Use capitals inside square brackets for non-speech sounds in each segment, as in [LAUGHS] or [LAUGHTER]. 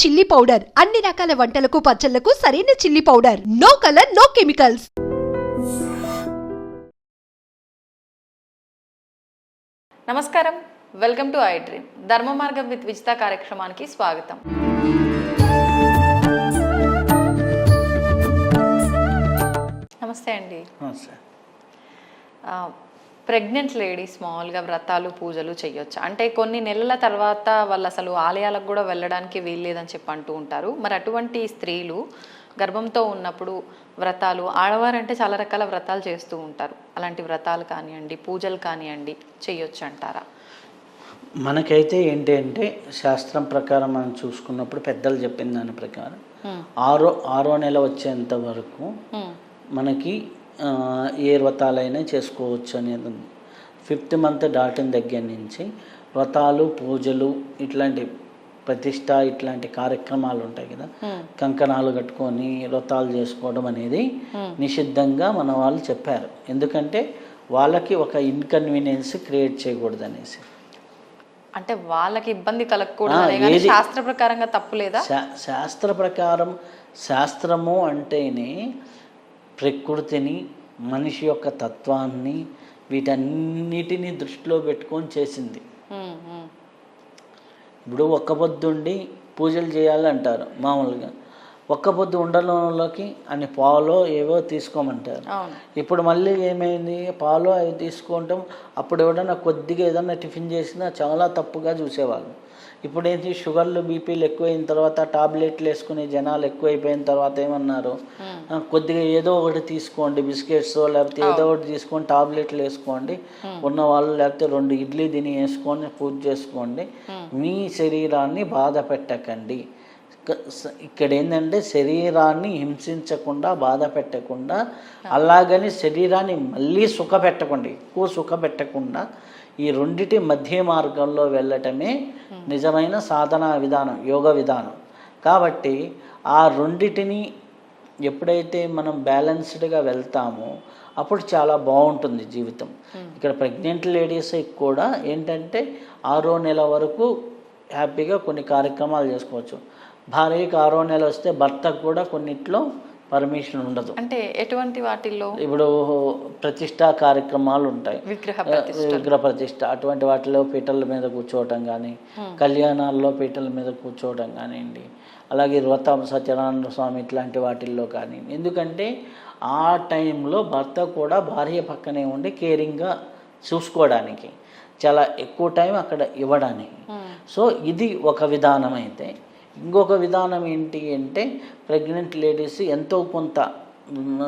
Chilli powder. అన్ని రకాల వంటలకు పచ్చళ్ళకు సరైన chilli powder. No colour no chemicals నమస్కారం. Welcome to iDream Dharma Margam with Vijitha కార్యక్రమానికి స్వాగతం. నమస్తే అండి. ప్రెగ్నెంట్ లేడీస్ మామూలుగా వ్రతాలు పూజలు చేయొచ్చు అంటే కొన్ని నెలల తర్వాత వాళ్ళు అసలు ఆలయాలకు కూడా వెళ్ళడానికి వీల్లేదని చెప్పి అంటూ ఉంటారు. మరి అటువంటి స్త్రీలు గర్భంతో ఉన్నప్పుడు వ్రతాలు ఆడవారంటే చాలా రకాల వ్రతాలు చేస్తూ ఉంటారు. అలాంటి వ్రతాలు కానివ్వండి పూజలు కానివ్వండి చేయొచ్చు అంటారా మనకైతే ఏంటి అంటే శాస్త్రం ప్రకారం మనం చూసుకున్నప్పుడు పెద్దలు చెప్పిన దాని ప్రకారం ఆరో ఆరో నెల వచ్చేంత వరకు. మనకి ఏ వ్రతాలైనా చేసుకోవచ్చు అనేది ఉంది ఫిఫ్త్ మంత్ దాటిన దగ్గర నుంచి వ్రతాలు పూజలు ఇట్లాంటి ప్రతిష్ట ఇట్లాంటి కార్యక్రమాలు ఉంటాయి కదా కంకణాలు కట్టుకొని వ్రతాలు చేసుకోవడం అనేది నిషిద్ధంగా మన వాళ్ళు చెప్పారు. ఎందుకంటే వాళ్ళకి ఒక ఇన్కన్వీనియన్స్ క్రియేట్ చేయకూడదు అనేసి అంటే వాళ్ళకి ఇబ్బంది కలగకూడదు శాస్త్ర ప్రకారంగా తప్పు లేదా శాస్త్ర ప్రకారం శాస్త్రము అంటేనే ప్రకృతిని మనిషి యొక్క తత్వాన్ని వీటన్నిటిని దృష్టిలో పెట్టుకొని చేసింది. ఇప్పుడు ఒక్క పొద్దుండి పూజలు చేయాలి అంటారు మామూలుగా. ఒక్క పొద్దు ఉండడంలోకి అని పాలో ఏవో తీసుకోమంటారు. ఇప్పుడు మళ్ళీ ఏమైంది? పాలు అవి తీసుకుంటాం. అప్పుడు ఎవడన్నా కొద్దిగా ఏదన్నా టిఫిన్ చేసినా చాలా తప్పుగా చూసేవాళ్ళు. ఇప్పుడు ఏంటి షుగర్లు బీపీలు ఎక్కువైన తర్వాత టాబ్లెట్లు వేసుకునే జనాలు ఎక్కువైపోయిన తర్వాత ఏమన్నారు? కొద్దిగా ఏదో ఒకటి తీసుకోండి బిస్కెట్స్ లేకపోతే ఏదో ఒకటి తీసుకొని టాబ్లెట్లు వేసుకోండి. ఉన్న వాళ్ళు లేకపోతే రెండు ఇడ్లీ తిని వేసుకొని పూజ చేసుకోండి. మీ శరీరాన్ని బాధ పెట్టకండి. ఇక్కడ ఏంటంటే శరీరాన్ని హింసించకుండా బాధ పెట్టకుండా అలాగని శరీరాన్ని మళ్ళీ సుఖ పెట్టకుండా ఎక్కువ సుఖ పెట్టకుండా ఈ రెండిటి మధ్య మార్గంలో వెళ్ళటమే నిజమైన సాధనా విధానం యోగ విధానం. కాబట్టి ఆ రెండిటిని ఎప్పుడైతే మనం బ్యాలెన్స్డ్గా వెళ్తామో అప్పుడు చాలా బాగుంటుంది జీవితం. ఇక్కడ ప్రెగ్నెంట్ లేడీస్ కూడా ఏంటంటే ఆరో నెల వరకు హ్యాపీగా కొన్ని కార్యక్రమాలు చేసుకోవచ్చు. భార్యకి ఆరో నెల వస్తే భర్తకు కూడా కొన్నిట్లో పర్మిషన్ ఉండదు. అంటే ఎటువంటి వాటిల్లో? ఇప్పుడు ప్రతిష్టా కార్యక్రమాలు ఉంటాయి. విగ్రహ విగ్రహ ప్రతిష్ట. అటువంటి వాటిలో పీటల మీద కూర్చోవటం కానీ కళ్యాణాల్లో పీటల మీద కూర్చోవటం కానివ్వండి అలాగే వ్రత సత్యనారాయణ స్వామి ఇట్లాంటి వాటిల్లో కానీ ఎందుకంటే ఆ టైంలో భర్త కూడా భార్య పక్కనే ఉండి కేరింగ్గా చూసుకోవడానికి చాలా ఎక్కువ టైం అక్కడ ఇవ్వడానికి. సో ఇది ఒక విధానం అయితే. ఇంకొక విధానం ఏంటి అంటే ప్రెగ్నెంట్ లేడీస్ ఎంతో కొంత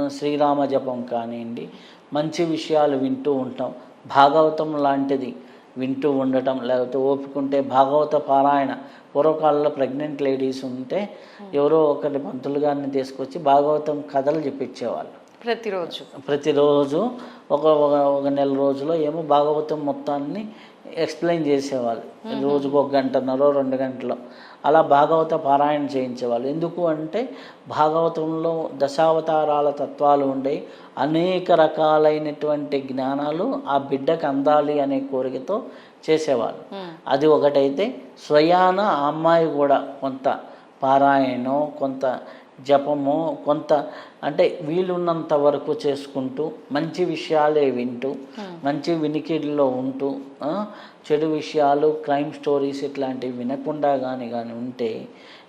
శ్రీరామ జపం కానివ్వండి మంచి విషయాలు వింటూ ఉంటాం. భాగవతం లాంటిది వింటూ ఉండటం లేకపోతే ఓపిక ఉంటే భాగవత పారాయణ పూర్వకాలంలో ప్రెగ్నెంట్ లేడీస్ ఉంటే ఎవరో ఒకరి పంతులు గారిని తీసుకొచ్చి భాగవతం కథలు చెప్పించేవాళ్ళు. ప్రతిరోజు. ప్రతిరోజు ఒక ఒక ఒక నెల రోజులో ఏమో భాగవతం మొత్తాన్ని ఎక్స్ప్లెయిన్ చేసేవాళ్ళు. రోజుకు ఒక గంటన్నర రెండు గంటలు. అలా భాగవత పారాయణ చేయించేవాళ్ళు. ఎందుకు అంటే భాగవతంలో దశావతారాల తత్వాలు ఉండేవి. అనేక రకాలైనటువంటి జ్ఞానాలు ఆ బిడ్డకు అందాలి అనే కోరికతో చేసేవాళ్ళు. అది ఒకటైతే స్వయాన ఆ అమ్మాయి కూడా కొంత పారాయణం కొంత జపము కొంత అంటే వీలున్నంత వరకు చేసుకుంటూ మంచి విషయాలే వింటూ మంచి వినికిడిలో ఉంటూ చెడు విషయాలు క్రైమ్ స్టోరీస్ ఇట్లాంటివి వినకుండా కానీ కానీ ఉంటే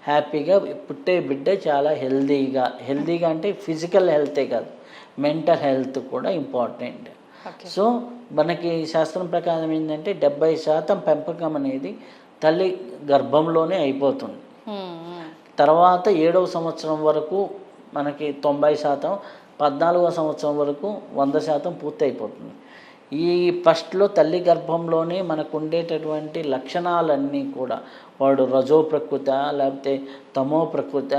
హ్యాపీగా పుట్టే బిడ్డ చాలా హెల్దీగా హెల్దీగా అంటే ఫిజికల్ హెల్తే కాదు మెంటల్ హెల్త్ కూడా ఇంపార్టెంట్. సో మనకి శాస్త్రం ప్రకారం ఏంటంటే డెబ్బై శాతం పెంపకం అనేది తల్లి గర్భంలోనే అయిపోతుంది. హ్మ్, హ్మ్. తర్వాత ఏడవ సంవత్సరం వరకు మనకి తొంభై శాతం పద్నాలుగవ సంవత్సరం వరకు వంద శాతం పూర్తి అయిపోతుంది ఈ ఫస్ట్లో తల్లి గర్భంలోనే మనకు ఉండేటటువంటి లక్షణాలన్నీ కూడా వాడు రజో ప్రకృత లేకపోతే తమో ప్రకృత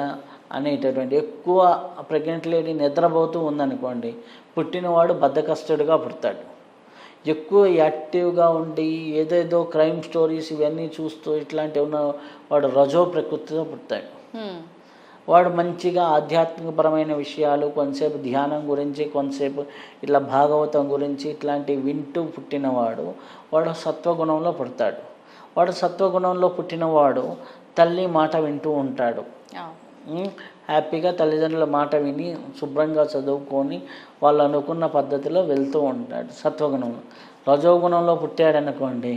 అనేటటువంటి ఎక్కువ ప్రెగ్నెంట్ లేడీ నిద్రపోతూ ఉందనుకోండి పుట్టినవాడు బద్దకస్తుడిగా పుడతాడు. ఎక్కువ యాక్టివ్గా ఉండి ఏదేదో క్రైమ్ స్టోరీస్ ఇవన్నీ చూస్తూ ఇట్లాంటివి ఉన్న వాడు రజో ప్రకృతితో పుడతాడు. వాడు మంచిగా ఆధ్యాత్మికపరమైన విషయాలు కొంతసేపు ధ్యానం గురించి కొంతసేపు ఇట్లా భాగవతం గురించి ఇట్లాంటివి వింటూ పుట్టినవాడు వాడు సత్వగుణంలో పుడతాడు. వాడు సత్వగుణంలో పుట్టినవాడు తల్లి మాట వింటూ ఉంటాడు. హ్యాపీగా తల్లిదండ్రుల మాట విని శుభ్రంగా చదువుకొని వాళ్ళు అనుకున్న పద్ధతిలో వెళ్తూ ఉంటాడు సత్వగుణంలో. రజోగుణంలో పుట్టాడనుకోండి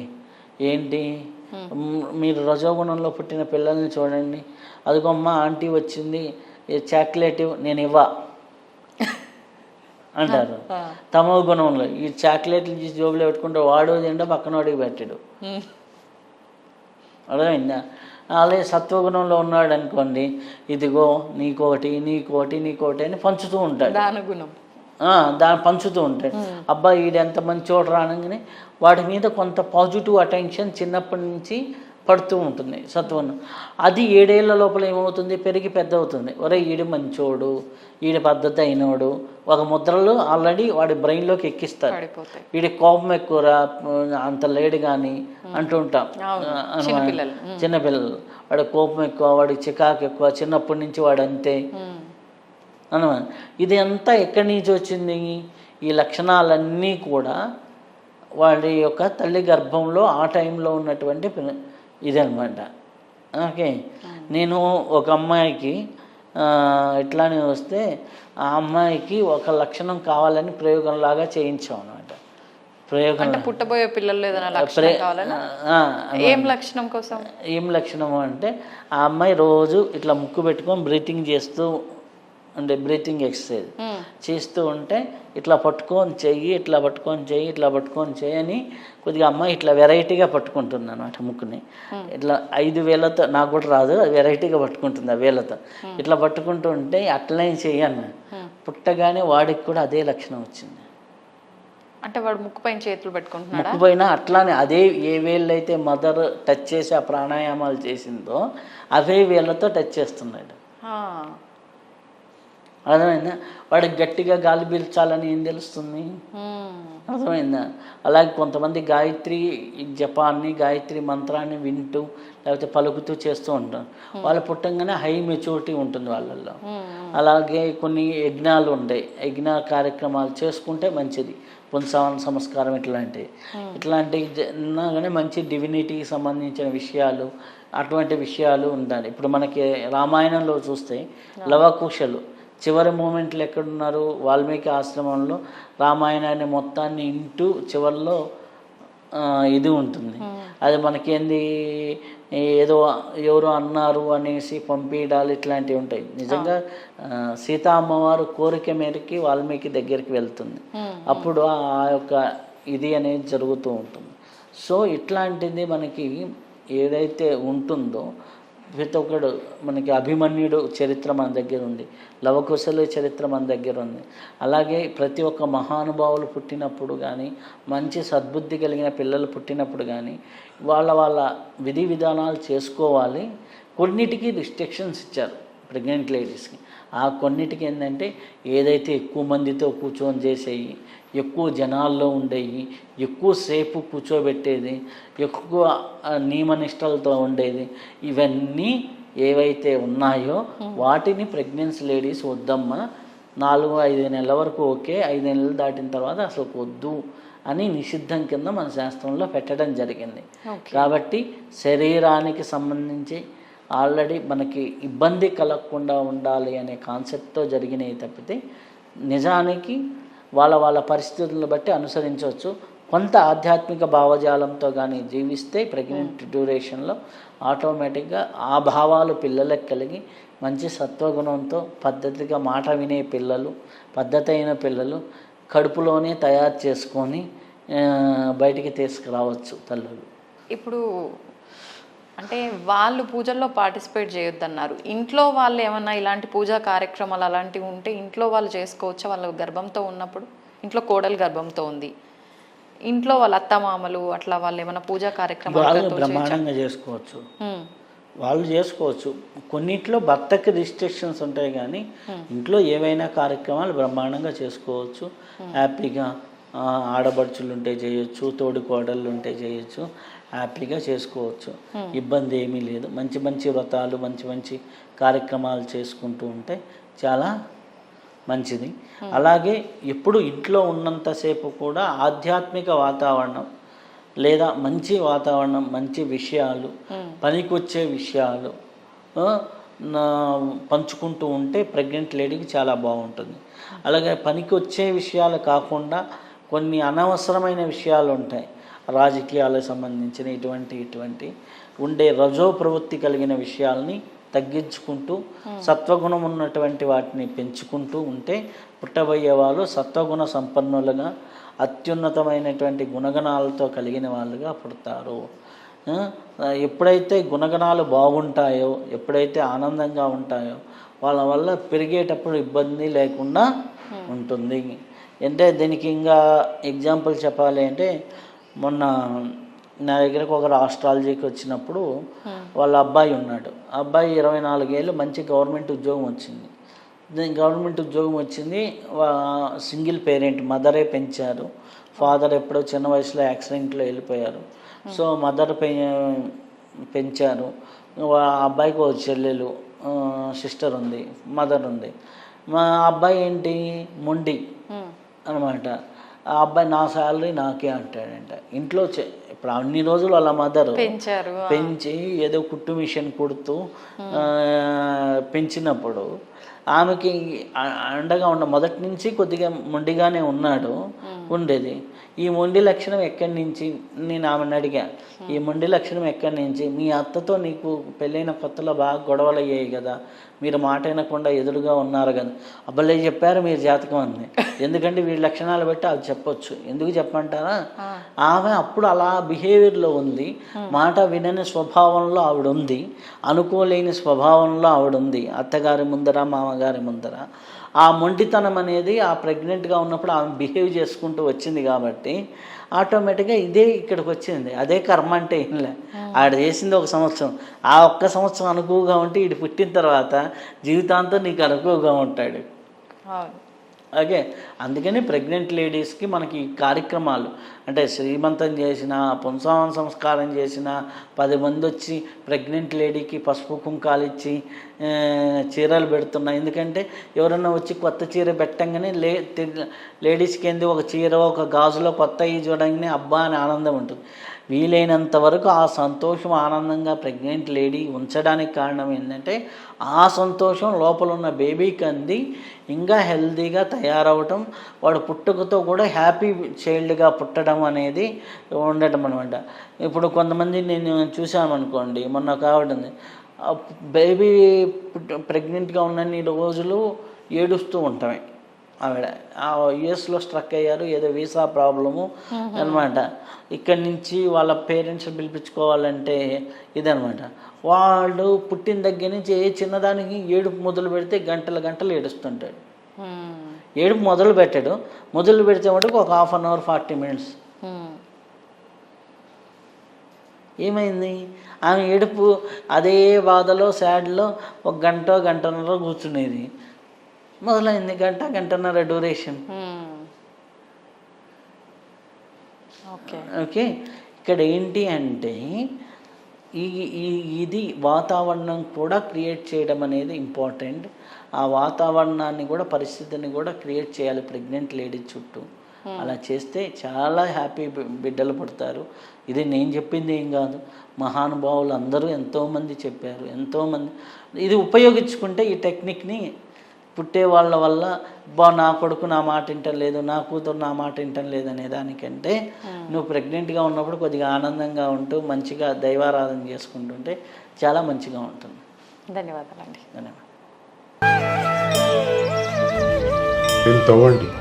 ఏంటి? మీరు రజోగుణంలో పుట్టిన పిల్లల్ని చూడండి. అదిగొమ్మ ఆంటీ వచ్చింది. చాక్లెట్ నేను ఇవ్వ. [LAUGHS] అంటారు. తమో గుణంలో. ఈ చాక్లెట్లు తీసి జోబులో పెట్టుకుంటే వాడు తింటే పక్కన వాడికి పెట్టాడు. అర్థమైందా? అలాగే సత్వగుణంలో ఉన్నాడు అనుకోండి ఇదిగో నీకోటి నీకోటి నీకోటి అని పంచుతూ ఉంటాడు. దాన్ని పంచుతూ ఉంటాడు అబ్బాయి ఈడు ఎంత మంచోడు రానగానే వాడి మీద కొంత పాజిటివ్ అటెన్షన్ చిన్నప్పటి నుంచి పడుతూ ఉంటుంది సత్వగుణం అది ఏడేళ్ళ లోపల ఏమవుతుంది? పెరిగి పెద్ద అవుతుంది ఒరే ఈడు మంచోడు ఈడి పద్ధతి అయినోడు ఒక ముద్రలు ఆల్రెడీ వాడి బ్రెయిన్లోకి ఎక్కిస్తారు. వీడి కోపం ఎక్కువరా? అంత లేడు కానీ అంటూ ఉంటాం. చిన్నపిల్లలు. వాడి కోపం ఎక్కువ వాడి చికాకు ఎక్కువ చిన్నప్పటి నుంచి వాడు అంతే. అనమాట ఇది అంతా ఎక్కడి నుంచి వచ్చింది? ఈ లక్షణాలన్నీ కూడా వాడి యొక్క తల్లి గర్భంలో ఆ టైంలో ఉన్నటువంటి ఇదనమాట ఓకే. నేను ఒక అమ్మాయికి ఇట్లానే వస్తే ఆ అమ్మాయికి ఒక లక్షణం కావాలని ప్రయోగంలాగా చేయించాం అనమాట ప్రయోగం అంటే పుట్టబోయే పిల్లలు లక్షణం ఏం లక్షణం కోసం? ఏం లక్షణము అంటే ఆ అమ్మాయి రోజు ఇట్లా ముక్కు పెట్టుకొని బ్రీతింగ్ చేస్తూ అంటే బ్రీతింగ్ ఎక్సర్సైజ్. చేస్తూ ఉంటే ఇట్లా పట్టుకొని చెయ్యి ఇట్లా పట్టుకొని చెయ్యి ఇట్లా పట్టుకొని చెయ్యి అని కొద్దిగా అమ్మాయి ఇట్లా వెరైటీగా పట్టుకుంటుంది అనమాట ముక్కుని ఇట్లా ఐదు వేలతో నాకు కూడా రాదు అది వెరైటీగా పట్టుకుంటుంది ఆ వేలతో. ఇట్లా పట్టుకుంటూ ఉంటే అట్లనే చెయ్యి అన్న. పుట్టగానే వాడికి కూడా అదే లక్షణం వచ్చింది. అంటే వాడు ముక్కు పైన చేతులు పెట్టుకుంటున్నాడా? ముక్కు పైన అట్లానే అదే ఏ వేళ్ళు అయితే మదర్ టచ్ చేసి ఆ ప్రాణాయామాలు చేసిందో అవే వేళ్ళతో టచ్ చేస్తున్నాడు. అర్థమైందా? వాడికి గట్టిగా గాలి పీల్చాలని ఏం తెలుస్తుంది. అర్థమైందా? అలాగే కొంతమంది గాయత్రి జపాన్ని గాయత్రి మంత్రాన్ని వింటూ లేకపోతే పలుకుతూ చేస్తూ ఉంటారు. వాళ్ళు పుట్టంగానే హై మెచ్యూరిటీ ఉంటుంది వాళ్ళల్లో. అలాగే కొన్ని యజ్ఞాలు ఉంటాయి. యజ్ఞ కార్యక్రమాలు చేసుకుంటే మంచిది. పుంసవన సంస్కారం ఇట్లాంటివి. ఇట్లాంటివి కానీ మంచి డివినిటీకి సంబంధించిన విషయాలు అటువంటి విషయాలు ఉండాలి. ఇప్పుడు మనకి రామాయణంలో చూస్తే లవకుశలు చివరి మూమెంట్లు ఎక్కడున్నారు? వాల్మీకి ఆశ్రమంలో రామాయణాన్ని మొత్తాన్ని ఇంటూ చివరిలో ఇది ఉంటుంది. అది మనకేంది? ఏదో ఎవరో అన్నారు అనేసి పంపించాలి ఇట్లాంటివి ఉంటాయి. నిజంగా సీతా అమ్మవారు కోరిక మేరకి వాల్మీకి దగ్గరికి వెళ్తుంది. అప్పుడు ఆ యొక్క ఇది అనేది జరుగుతూ ఉంటుంది. సో ఇట్లాంటిది మనకి ఏదైతే ఉంటుందో ప్రతి ఒక్కడు మనకి అభిమన్యుడు చరిత్ర మన దగ్గర ఉంది. లవకుశల చరిత్ర మన దగ్గర ఉంది. అలాగే ప్రతి ఒక్క మహానుభావులు పుట్టినప్పుడు కానీ మంచి సద్బుద్ధి కలిగిన పిల్లలు పుట్టినప్పుడు కానీ వాళ్ళ వాళ్ళ విధి విధానాలు చేసుకోవాలి. కొన్నిటికి రిస్ట్రిక్షన్స్ ఇచ్చారు. ప్రెగ్నెంట్ లేడీస్కి. ఆ కొన్నిటికి ఏంటంటే ఏదైతే ఎక్కువ మందితో కూర్చొని చేసేవి ఎక్కువ జనాల్లో ఉండేవి ఎక్కువసేపు కూర్చోబెట్టేది ఎక్కువ నియమనిష్టలతో ఉండేది ఇవన్నీ ఏవైతే ఉన్నాయో వాటిని ప్రెగ్నెన్సీ లేడీస్ వద్దమ్మా నాలుగు ఐదు నెలల వరకు ఓకే ఐదు నెలలు దాటిన తర్వాత అసలు వద్దు అని నిషిద్ధం కింద మన శాస్త్రంలో పెట్టడం జరిగింది. కాబట్టి శరీరానికి సంబంధించి ఆల్రెడీ మనకి ఇబ్బంది కలగకుండా ఉండాలి అనే కాన్సెప్ట్తో జరిగినవి తప్పితే నిజానికి వాళ్ళ వాళ్ళ పరిస్థితులను బట్టి అనుసరించవచ్చు. కొంత ఆధ్యాత్మిక భావజాలంతో కానీ జీవిస్తే ప్రెగ్నెంట్ డ్యూరేషన్లో ఆటోమేటిక్గా ఆ భావాలు పిల్లలకు కలిగి మంచి సత్వగుణంతో పద్ధతిగా మాట వినే పిల్లలు పద్ధతి అయిన పిల్లలు కడుపులోనే తయారు చేసుకొని బయటికి తీసుకురావచ్చు తల్లులు. ఇప్పుడు అంటే వాళ్ళు పూజల్లో పార్టిసిపేట్ చేయొద్దన్నారు. ఇంట్లో వాళ్ళు ఏమన్నా ఇలాంటి పూజా కార్యక్రమాలు అలాంటివి ఉంటే ఇంట్లో వాళ్ళు చేసుకోవచ్చా వాళ్ళ గర్భంతో ఉన్నప్పుడు? ఇంట్లో కోడలు గర్భంతో ఉంది. ఇంట్లో వాళ్ళ అత్తమామలు అట్లా వాళ్ళు ఏమైనా పూజా కార్యక్రమాలు? బ్రహ్మాండంగా చేసుకోవచ్చు. వాళ్ళు చేసుకోవచ్చు. కొన్నిట్లో భర్తకి రిస్ట్రిక్షన్స్ ఉంటాయి కానీ ఇంట్లో ఏవైనా కార్యక్రమాలు బ్రహ్మాండంగా చేసుకోవచ్చు. హ్యాపీగా ఆడబడుచులు ఉంటే చేయొచ్చు తోడి కోడళ్ళు ఉంటే చేయొచ్చు. హ్యాపీగా చేసుకోవచ్చు. ఇబ్బంది ఏమీ లేదు. మంచి మంచి వ్రతాలు మంచి మంచి కార్యక్రమాలు చేసుకుంటూ ఉంటే చాలా మంచిది. అలాగే ఎప్పుడు ఇంట్లో ఉన్నంతసేపు కూడా ఆధ్యాత్మిక వాతావరణం లేదా మంచి వాతావరణం మంచి విషయాలు పనికొచ్చే విషయాలు పంచుకుంటూ ఉంటే ప్రెగ్నెంట్ లేడీకి చాలా బాగుంటుంది. అలాగే పనికి వచ్చే విషయాలు కాకుండా కొన్ని అనవసరమైన విషయాలు ఉంటాయి. రాజకీయాలకు సంబంధించిన ఇటువంటి ఇటువంటి ఉండే రజో ప్రవృత్తి కలిగిన విషయాల్ని తగ్గించుకుంటూ సత్వగుణం ఉన్నటువంటి వాటిని పెంచుకుంటూ ఉంటే పుట్టబోయే వాళ్ళు సత్వగుణ సంపన్నులుగా అత్యున్నతమైనటువంటి గుణగణాలతో కలిగిన వాళ్ళుగా పుడతారు. ఎప్పుడైతే గుణగణాలు బాగుంటాయో ఎప్పుడైతే ఆనందంగా ఉంటాయో వాళ్ళ వల్ల పెరిగేటప్పుడు ఇబ్బంది లేకుండా ఉంటుంది. అంటే దీనికి ఇంకా ఎగ్జాంపుల్ చెప్పాలి అంటే మొన్న నా దగ్గరకు ఒకరు ఆస్ట్రాలజీకి వచ్చినప్పుడు వాళ్ళ అబ్బాయి ఉన్నాడు. అబ్బాయి ఇరవై నాలుగేళ్ళు మంచి గవర్నమెంట్ ఉద్యోగం వచ్చింది. గవర్నమెంట్ ఉద్యోగం వచ్చింది. సింగిల్ పేరెంట్ మదరే పెంచారు. ఫాదర్ ఎప్పుడో చిన్న వయసులో యాక్సిడెంట్లో వెళ్ళిపోయారు. సో మదర్ పె పెంచారు. అబ్బాయికి ఒక చెల్లెలు సిస్టర్ ఉంది మదర్ ఉంది. మా అబ్బాయి ఏంటి? మొండి అనమాట ఆ అబ్బాయి నా శాలరీ నాకే అంటాడంట. ఇంట్లో ఇప్పుడు అన్ని రోజులు వాళ్ళ మదర్. పెంచారు పెంచి ఏదో కుట్టు మిషన్ కుడుతూ పెంచినప్పుడు ఆమెకి అండగా ఉన్న మొదటి నుంచి కొద్దిగా మొండిగానే ఉన్నాడు ఉండేది. ఈ మొండి లక్షణం ఎక్కడి నుంచి నేను ఆమెను అడిగా. ఈ మొండి లక్షణం ఎక్కడి నుంచి? మీ అత్తతో నీకు పెళ్ళైన కొత్తలో బాగా గొడవలు అయ్యాయి కదా. మీరు మాట వినకుండా ఎదురుగా ఉన్నారు కదా. అబ్బలే చెప్పారు మీరు జాతకం అంది ఎందుకంటే వీడి లక్షణాలు బట్టి అది చెప్పొచ్చు. ఎందుకు చెప్పమంటారా? ఆమె అప్పుడు అలా బిహేవియర్లో ఉంది. మాట వినని స్వభావంలో ఆవిడ ఉంది. అనుకోలేని స్వభావంలో ఆవిడ ఉంది. అత్తగారి ముందర మామగారి ముందర. ఆ మొండితనం అనేది ఆ ప్రెగ్నెంట్గా ఉన్నప్పుడు ఆమె బిహేవ్ చేసుకుంటూ వచ్చింది కాబట్టి ఆటోమేటిక్గా ఇదే ఇక్కడికి వచ్చింది. అదే కర్మ అంటే ఏంలే ఆడ చేసింది ఒక సంవత్సరం. ఆ ఒక్క సంవత్సరం అనుకువగా ఉంటే ఇటు పుట్టిన తర్వాత జీవితాంతం నీకు అనుకువగా ఉంటాడు. ఓకే? అందుకని ప్రెగ్నెంట్ లేడీస్కి మనకి కార్యక్రమాలు అంటే శ్రీమంతం చేసిన పుంసవం సంస్కారం చేసిన పది మంది వచ్చి ప్రెగ్నెంట్ లేడీకి పసుపు కుంకాలు ఇచ్చి చీరలు పెడుతున్నాయి. ఎందుకంటే ఎవరన్నా వచ్చి కొత్త చీర పెట్టంగానే లే తి- లేడీస్కి ఏంది ఒక చీర ఒక గాజులో కొత్త ఈ చూడంగానే అబ్బా అని ఆనందం ఉంటుంది. వీలైనంత వరకు ఆ సంతోషం ఆనందంగా ప్రెగ్నెంట్ లేడీ ఉంచడానికి కారణం ఏంటంటే ఆ సంతోషం లోపల ఉన్న బేబీకి అంది ఇంకా హెల్తీగా తయారవటం వాడు పుట్టుకతో కూడా హ్యాపీ చైల్డ్గా పుట్టడం అనేది ఉండటం అనమాట ఇప్పుడు కొంతమంది నేను చూసామనుకోండి మొన్న ఉంది. బేబీ ప్రెగ్నెంట్గా ఉన్నన్ని రోజులు ఏడుస్తూ ఉంటామే ఆవిడ. ఆ యుఎస్లో స్ట్రక్ అయ్యారు ఏదో వీసా ప్రాబ్లము అనమాట ఇక్కడి నుంచి వాళ్ళ పేరెంట్స్ పిలిపించుకోవాలంటే ఇదనమాట వాళ్ళు పుట్టిన దగ్గర నుంచి ఏ చిన్నదానికి ఏడుపు మొదలు పెడితే గంటల గంటలు ఏడుస్తుంటాడు. ఏడుపు మొదలు పెట్టాడు. మొదలు పెడితే మటుకు ఒక half an hour forty minutes. ఏమైంది? ఆమె ఏడుపు అదే బాధలో సాడ్లో ఒక గంట గంటన్నర కూర్చునేది. మొదలైంది గంట గంటన్నర డ్యూరేషన్. ఓకే. ఓకే. ఇక్కడ ఏంటి అంటే ఈ ఈ ఇది వాతావరణం కూడా క్రియేట్ చేయడం అనేది ఇంపార్టెంట్. ఆ వాతావరణాన్ని కూడా పరిస్థితిని కూడా క్రియేట్ చేయాలి ప్రెగ్నెంట్ లేడీ చుట్టూ. అలా చేస్తే చాలా హ్యాపీ బిడ్డలు పుడతారు. ఇది నేను చెప్పింది ఏం కాదు. మహానుభావులు అందరూ ఎంతోమంది చెప్పారు. ఎంతోమంది ఇది ఉపయోగించుకుంటే ఈ టెక్నిక్ని పుట్టే వాళ్ళ వల్ల బా నా కొడుకు నా మాట వింటం లేదు నా కూతురు నా మాట వింటం లేదు అనే దానికంటే నువ్వు ప్రెగ్నెంట్గా ఉన్నప్పుడు కొద్దిగా ఆనందంగా ఉంటూ మంచిగా దైవారాధన చేసుకుంటుంటే చాలా మంచిగా ఉంటుంది. ధన్యవాదాలండి. ధన్యవాదాలు. తవ్వండి.